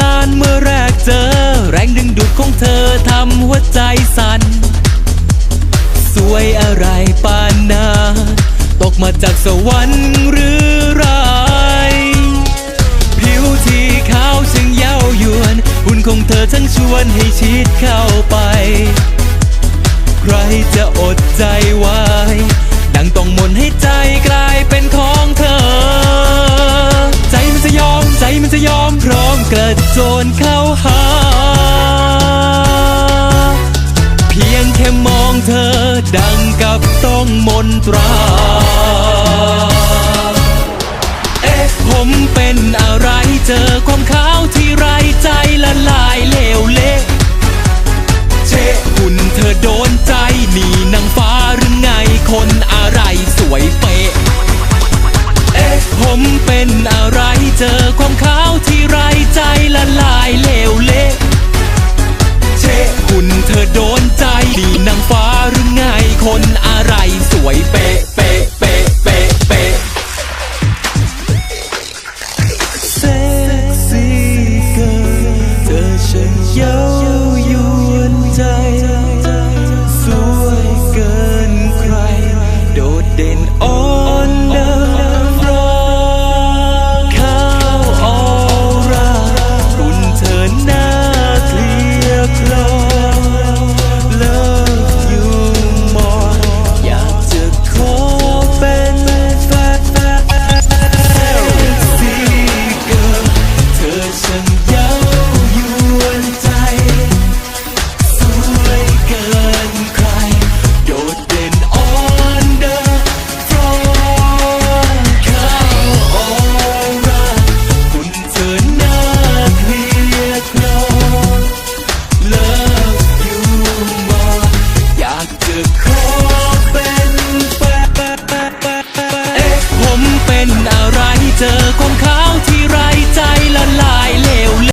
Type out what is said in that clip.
ลานเมื่อแรกเจอ แรงดึงดูดของเธอทำหัวใจสั่น สวยอะไรปานนาตกมาจากสวรรค์หรือไรผิวที่ขาวช่างเย้ายวน หุ่นของเธอทั้งชวนให้ชิดเข้าไป ใครจะอดใจไว้ดังต้องมนให้ใจกลายเป็นของ กระโจนเข้าหา เพียงแค่มองเธอดังกับต้องมนตรา เอ๊ะผมเป็นอะไรเจอความขาวที่ไรใจละลายเลว โดนใจดีนางฟ้าหรือไงคนอะไรส มเป็นอะไรเจอคนขาวที่ไรใจละลายเลว